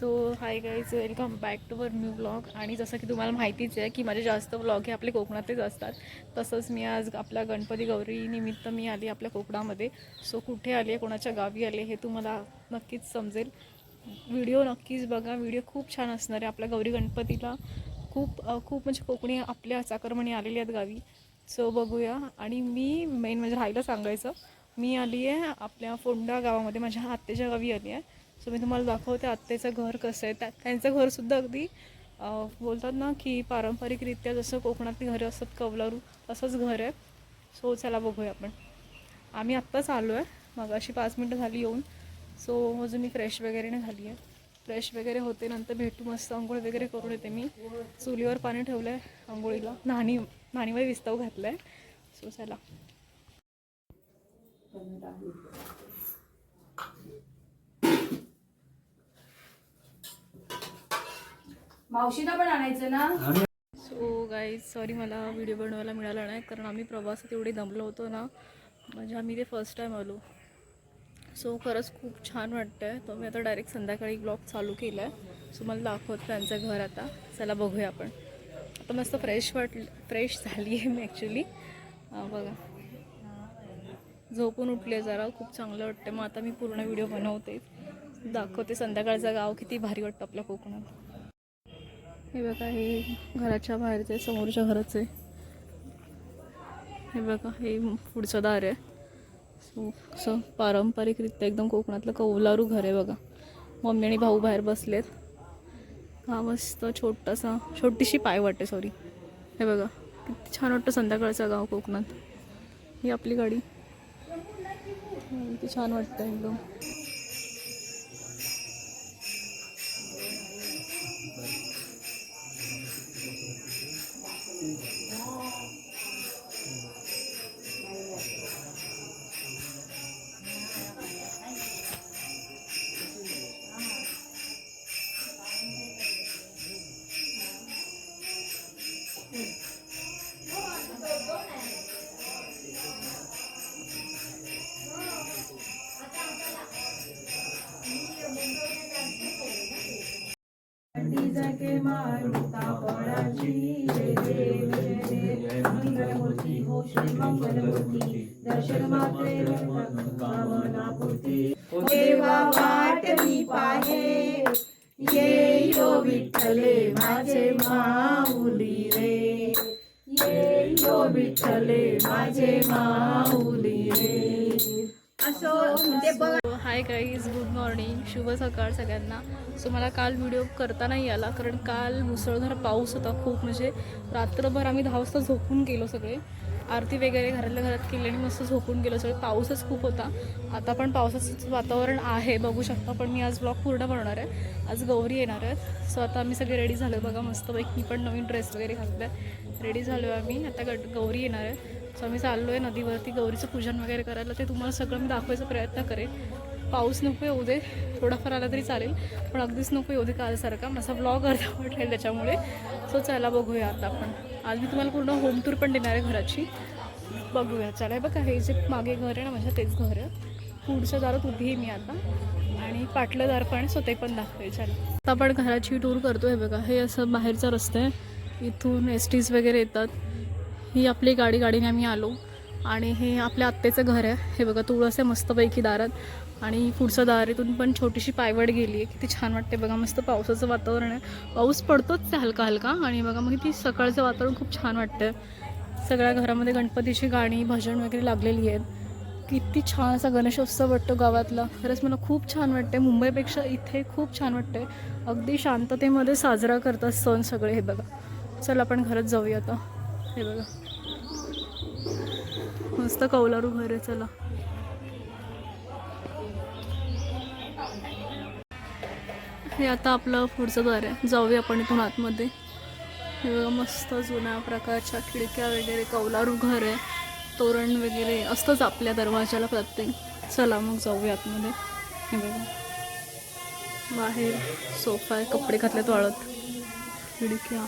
So hi guys welcome back to our new blog आणि जसं की तुम्हाला माहितीच आहे की माझे जास्त ब्लॉग हे आपले कोकणातच असतात. तसंच मी आज आपल्या गणपती गौरी निमित्त मी आली आपल्या कोकणामध्ये. सो कुठे आली आहे कोणाच्या गावी आले हे तुम्हाला नक्कीच समजेल. व्हिडिओ नक्कीच बघा. व्हिडिओ खूप छान असणार आहे आपल्या गौरी गणपतीला. खूप खूप म्हणजे कोकणी आपल्या चाकरमणी आलेली आहेत गावी. सो बघूया. आणि मी मेन म्हणजे राहायला सांगायचं. मी आली आहे आपल्या फोंडा गावामध्ये. माझ्या आत्याच्या गावी आली आहे. सो मी तुम्हाला दाखवते आत्तेचं घर कसं आहे. त्या त्यांचं घरसुद्धा अगदी बोलतात ना की पारंपरिकरित्या जसं कोकणातली घरं असतात कवलारू तसंच घर आहे. सो चला बघूया आपण. आम्ही आत्ताच आलो आहे. मग अशी पाच मिनटं झाली येऊन. सो अजून मी फ्रेश वगैरे नाही झाली आहे. फ्रेश वगैरे होते नंतर भेटू मस्त आंघोळ वगैरे करून येते मी. चुलीवर पाणी ठेवलं आहे आंघोळीला. न्हाणी न्हाणीवर विस्तव घातलं आहे सो चला. मावशीला पण आणायचं ना? सो गाईज सॉरी मला व्हिडिओ बनवायला मिळाला नाही कारण आम्ही प्रवासात एवढे दमलो होतो ना म्हणजे आम्ही ते फर्स्ट टाईम आलो. सो खरंच खूप छान वाटतं आहे तर मी आता डायरेक्ट संध्याकाळी ब्लॉग चालू केला आहे सो मला दाखवत त्यांचं घर आता. चला बघूया आपण. आता मस्त फ्रेश वाटलं फ्रेश झाली आहे मी ॲक्च्युली बघा. झोपून उठले जरा खूप चांगलं वाटतं मग आता मी पूर्ण व्हिडिओ बनवते. दाखवते संध्याकाळचं गाव किती भारी वाटतं आपल्या कोकणात. हे बघा हे घराच्या बाहेरचं आहे समोरच्या घराचं आहे. हे बघा हे पुढचं दार आहे. सो असं पारंपरिकरित्या एकदम कोकणातलं कौलारू घर आहे बघा. मम्मी आणि भाऊ बाहेर बसलेत. हा मस्त छोटासा छोटीशी पाय वाटते सॉरी हे बघा किती छान वाटतं संध्याकाळचं गाव कोकणात. ही आपली गाडी. किती छान वाटतं एकदम. माझे माऊली रे. ये यो विठ्ठले माझे माऊली रे. असो बघ. हाय गाईज गुड मॉर्निंग शुभ सकाळ सगळ्यांना. सो मला काल व्हिडिओ करता नाही आला कारण काल मुसळधार पाऊस होता खूप. म्हणजे रात्रभर आम्ही दहा वाजता झोपून गेलो सगळे. आरती वगैरे घरातल्या घरात केली आणि मस्त झोपून गेलो. सगळं पाऊसच खूप होता. आता पण पावसाचं वातावरण आहे बघू शकता. पण मी आज ब्लॉग पूर्ण बनवणार आहे. आज गौरी येणार आहेत. सो आता आम्ही सगळे रेडी झालो बघा मस्तपैकी मी पण नवीन ड्रेस वगैरे घातला आहे रेडी झालो आहे आम्ही. आता गट गौरी येणार आहे. सो आम्ही चाललो आहे नदीवरती गौरीचं पूजन वगैरे करायला. ते तुम्हाला सगळं मी दाखवायचा प्रयत्न करेन. पाऊस नको येऊ दे. थोडाफार आला तरी चालेल. पण अगदीच नको येऊ दे कालसारखा. माझा ब्लॉग अर्धा वाटेल त्याच्यामुळे. सो चला बघूया आता आपण. आज मी तुम्हाला पूर्ण होम टूर पण देणार आहे घराची. बघूया. चला आहे बघा हे जे मागे घर आहे ना माझ्या तेच घर आहे. पुढच्या दारात उभी आहे मी आता. आणि पाटलं दार पण सो ते पण दाखवेल. चला. आता आपण घराची टूर करतो हे बघा. हे असं बाहेरचा रस्ता आहे. इथून एस टीज वगैरे येतात. ही आपली गाडी गाडीने आम्ही आलो. आणि हे आपल्या आत्तेचं घर आहे. हे बघा तुळस आहे मस्तपैकी दारात. आणि पुढचं दारेतून पण छोटीशी पायवड गेली आहे. किती छान वाटते बघा मस्त पावसाचं वातावरण आहे. पाऊस पडतोच आहे हलका हलका आणि बघा मग ती सकाळचं वातावरण खूप छान वाटतं सगळ्या घरामध्ये गणपतीची गाणी भजन वगैरे लागलेली आहेत. किती छान असा गणेशोत्सव वाटतो गावातला. खरंच मला खूप छान वाटते मुंबईपेक्षा इथे खूप छान वाटते अगदी शांततेमध्ये साजरा करतात सण सगळे हे बघा. चल आपण घरात जाऊया आता. हे बघा. मस्त कौलारू घर आहे चला. हे आता आपलं पुढचं घर आहे. जाऊया आपण इथून आतमध्ये. हे बघा मस्त जुन्या प्रकारच्या खिडक्या वगैरे कौलारू घर आहे. तोरण वगैरे असतंच आपल्या दरवाजाला प्रत्येक. चला मग जाऊया आतमध्ये. हे बघा. बाहेर सोफा आहे कपडे घातलेत वाळत. खिडक्या.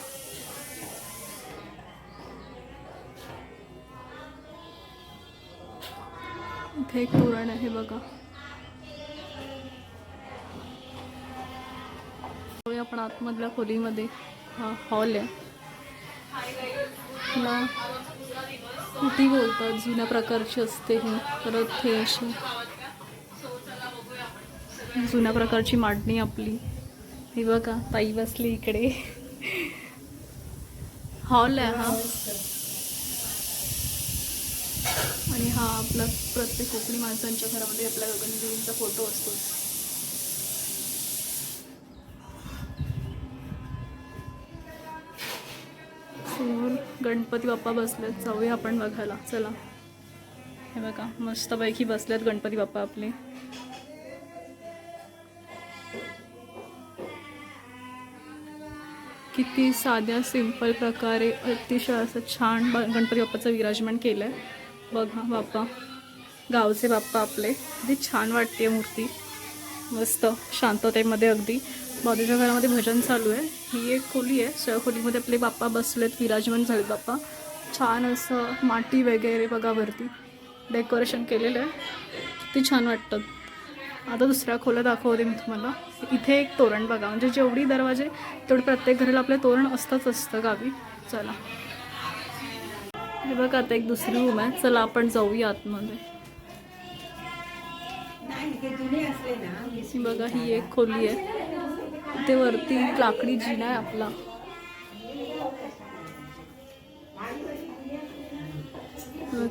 इथे एक तोरण आहे बघा. आपण आतमधल्या खोलीमध्ये. हा हॉल आहे. मला कुठे बोलतात जुन्या प्रकारची असते ही. परत हे अशी. जुन्या प्रकारची मांडणी आपली. हे बघा ताई बसली इकडे. हॉल आहे हा. आणि हा आपला प्रत्येक कोकणी माणसांच्या घरामध्ये आपल्या गगनगिरींचा फोटो असतोच. गणपती बाप्पा बसलेत जाऊया आपण बघायला. चला. हे बघा मस्तपैकी बसलेत गणपती बाप्पा आपले. किती साध्या सिंपल प्रकारे अतिशय असं छान गणपती बाप्पाचं विराजमान केलं आहे बघा बाप्पा गावचे बाप्पा आपले. किती छान वाटते मूर्ती. मस्त शांततेमध्ये अगदी. बाजूच्या घरामध्ये भजन चालू आहे. ही एक खोली आहे. त्या खोलीमध्ये आपले बाप्पा बसलेत. विराजमान झाले बाप्पा. छान असं माती वगैरे बघा वरती. डेकोरेशन केलेलं आहे. ते छान वाटतं. आता दुसऱ्या खोल्या दाखवते मी तुम्हाला. इथे एक तोरण बघा. म्हणजे जेवढी दरवाजे तेवढे प्रत्येक घराला आपलं तोरण असतंच असतं गावी. चला. हे बघा आता एक दुसरी रूम आहे. चला आपण जाऊया आतमध्ये. बघा ही एक खोली आहे. ते वरती लाकडी जिना आहे आपला.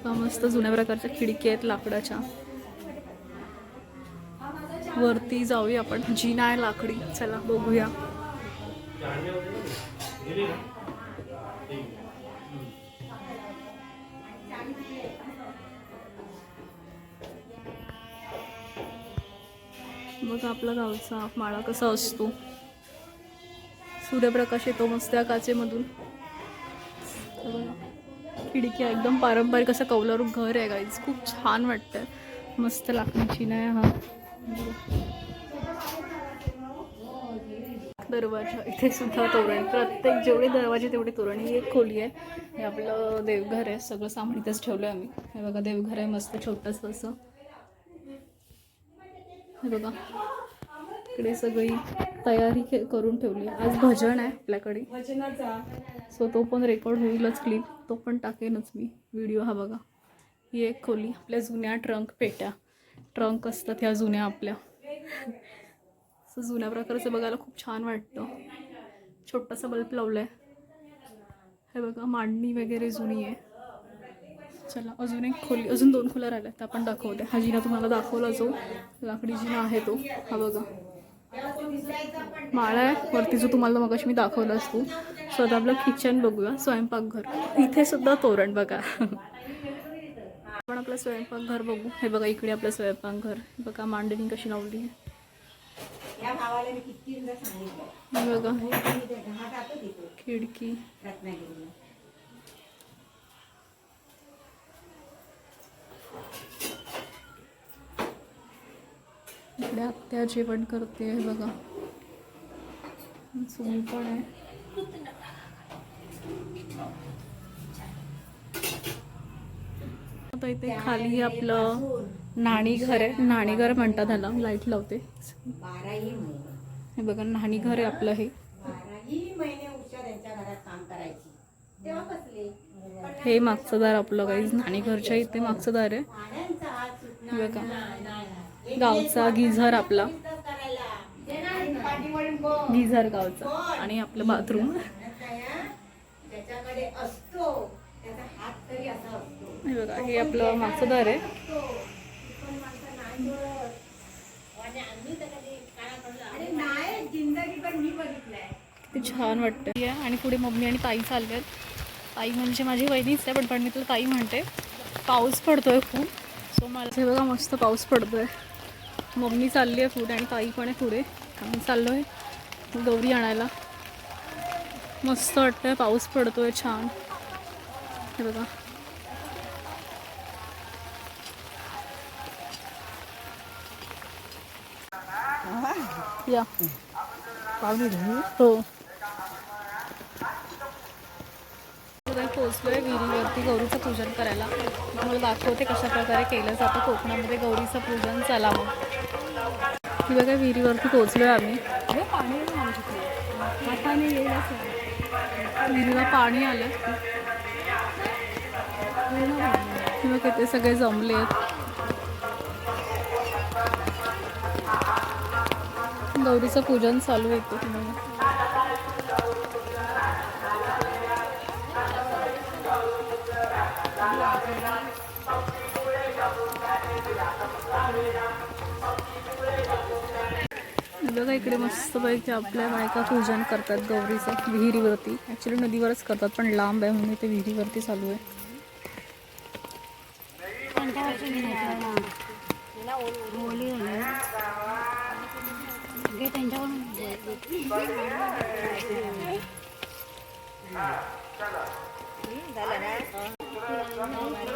का मस्त जुन्या प्रकारच्या खिडकी आहेत लाकडाच्या. वरती जाऊया आपण. जिना आहे लाकडी. चला बघूया. बघा आपला गावचा माळा कसा असतो. सूर्यप्रकाश येतो मस्त त्या काचेमधून. खिडकी एकदम पारंपरिक असं कौलारू घर आहे गाईज खूप छान वाटतंय. मस्त लाकडाची नाही हा. दरवाजा इथे सुद्धा तोरण प्रत्येक जेवढे दरवाजे तेवढे तोरण ही एक खोली आहे. हे आपलं देवघर आहे. सगळं सामान इथेच ठेवलं आहे आम्ही. हे बघा देवघर आहे. मस्त छोटंसं असं. हे बघा. इकडे सगळी तयारी के- करून ठेवली. आहे आज भजन आहे आपल्याकडे. सो तो पण रेकॉर्ड होईलच क्लिप तो पण टाकेनच मी. व्हिडिओ हा बघा. ही एक खोली. आपल्या जुन्या ट्रंक पेट्या. ट्रंक असतात ह्या जुन्या आपल्या. असं जुन्या प्रकारचं बघायला खूप छान वाटतं. छोटासा बल्ब लावला आहे हे बघा मांडणी वगैरे जुनी आहे. चला अजून एक खोली अजून दोन खोल्या राहिल्या त्या आपण दाखवते. हा जिना तुम्हाला दाखवला जो लाकडी जिना आहे तो. हा बघा. माळा आहे वरती जो तुम्हाला मगाशी मी दाखवला असतो. सो आता आपलं किचन बघूया स्वयंपाकघर इथे सुद्धा तोरण बघा. आपण आपलं स्वयंपाकघर बघू. हे बघा इकडे आपलं स्वयंपाकघर बघा मांडणी कशी लावली आहे. बघा. खिडकी. इकडे आत्या जेवण करते हे बघा. चूल पण आहे. आता इथे खाली आपलं नाणी घर आहे. नाणी घर म्हणतात ह्याला. लाइट लावते. हे बघा नाणी घर आहे आपलं हे. हे मागचं दार आपलं काही नाणी घरच्या इथे मागचं दार आहे. हे बघा. गावचा गिझर आपला. गिझर गावचा. आणि आपलं बाथरूम. हे बघा हे आपलं मागचं दार आहे असतो. पण माणसं नाही बघत. आणि आम्ही तर कधी कानाकडलं- अरे नाही जिंदगी पण मी बघितलंय. ते छान वाटतं आणि पुढे मम्मी आणि ताई चालले आहेत ताई म्हणजे माझी वहिनीच आहे पण पण मी तुला ताई म्हणते. पाऊस पडतोय खूप. सो मला हे बघा मस्त पाऊस पडतोय. मम्मी चालली आहे पुढे आणि ताई पण आहे पुढे. आम्ही चाललो आहे गौरी आणायला. मस्त वाटतंय पाऊस पडतोय छान. हे बघा. या. हो. आता पोचलोय विहिरीवरती गौरीचं पूजन करायला. मला दाखवते कशा प्रकारे केलं जातं. कोकणामध्ये गौरीचं पूजन चलावं की बघा विहिरीवरती आम्ही पाणी आहे असं. विहिरीला पाणी आलं. किंवा किती सगळे जमले आहेत गौरीचं पूजन चालू येतो तुम्हाला बघा इकडे मस्त मस्तपैकी आपल्या बायका पूजन करतात गौरीचं विहिरीवरती. ॲक्च्युली नदीवरच करतात पण लांब आहे म्हणून ते विहिरीवरती चालू आहे.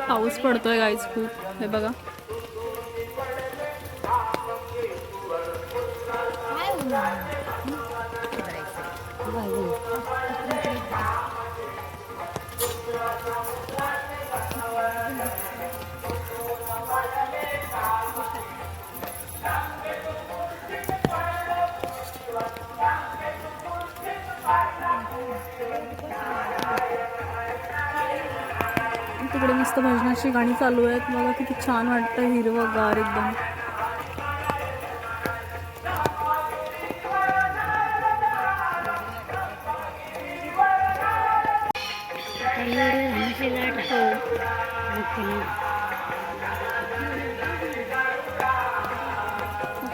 पाऊस पडतोय गाईच खूप. हे बघा. तिकडे मस्त भजनाची गाणी चालू आहेत. मला किती छान वाटतं हिरवं गार एकदम.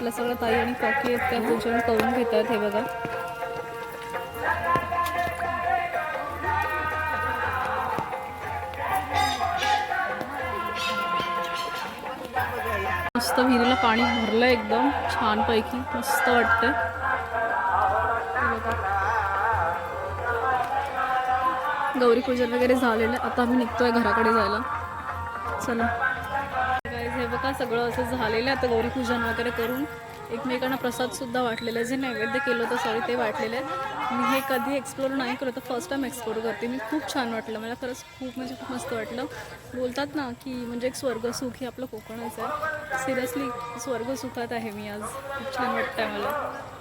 आपलं सगळं ताई आणि काकी आहेत त्या पूजन करून घेत आहेत हे बघा. मस्त विहिरीला पाणी भरलं एकदम छानपैकी मस्त वाटतंय. गौरी पूजन वगैरे झालेलं आता आम्ही निघतोय घराकडे जायला. चला. बघा सगळं असं झालेलं आहे. आता गौरीपूजन वगैरे करून एकमेकांना प्रसादसुद्धा वाटलेला आहे. जे नैवेद्य केलं होतं सॉरी ते वाटलेलं आहे. मी हे कधी एक्सप्लोर नाही केलं तर फर्स्ट टाइम एक्सप्लोर करते. मी खूप छान वाटलं. मला खरंच खूप म्हणजे खूप मस्त वाटलं. बोलतात ना की म्हणजे एक स्वर्गसुख हे आपलं कोकणच आहे. सिरियसली स्वर्गसुखात आहे मी आज. खूप छान वाटतं आहे मला.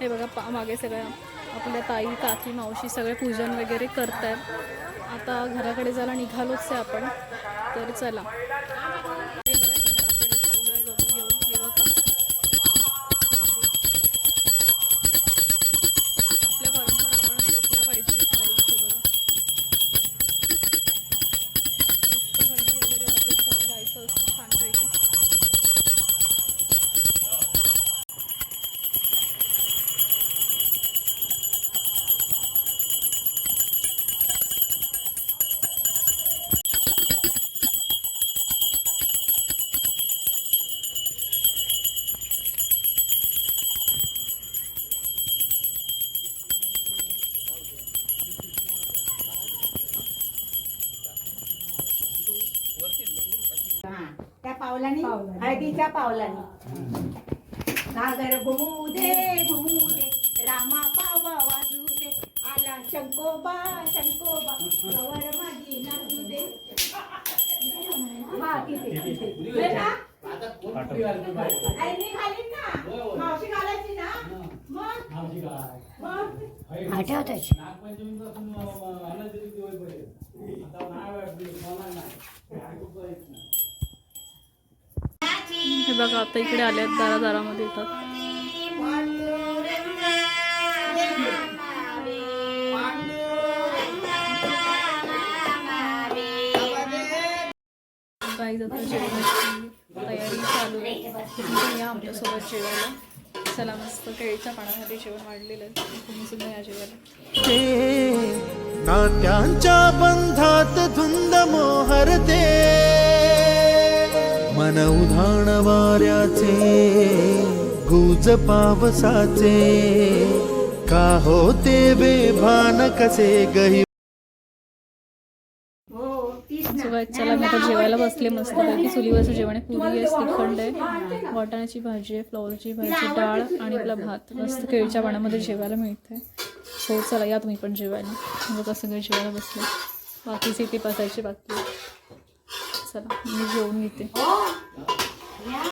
हे बघा पा मागे सगळ्या आपल्या ताई काकी मावशी सगळे पूजन वगैरे करत आहेत आता घराकडे जायला निघालोच आहे आपण. तर चला. पावलानी? हळदीच्या पावलानी. सागर घुमू दे घुमू दे रामा पावा वाजू दे. आला शंकोबा शंकोबा गवर माझी नाचू दे. हा हे ना? आई, मी घालीन ना मावशी घालायची ना मग मग आठवतच हे बघा आता इकडे आले आहेत दारादारामध्ये येतात. तयारी चालू या आमच्यासोबत जेवायला. चला मस्त केळीच्या पाण्यासाठी जेवण वाढलेलं आहे. तुम्ही सुद्धा या जेवायला. नात्यांच्या बंधात धुंद मोहरते. मन उधाण वाऱ्याचे गुज पावसाचे का होते बेभान कसे गही? हो चला मी आता जेवायला बसले मस्त पैकी. चुलीवरचं जेवण आहे पुरी आहे श्रीखंड आहे. वाटाण्याची भाजी आहे फ्लॉवरची भाजी डाळ आणि आपला भात. मस्त केळीच्या पाण्यामध्ये जेवायला मिळते सो चला या तुम्ही पण जेवायला. म्हणजे कसं सगळे जेवायला बसले? बाकीचे ते बसायचे बाकी आहे. चला मी जेवून घेते. Yeah.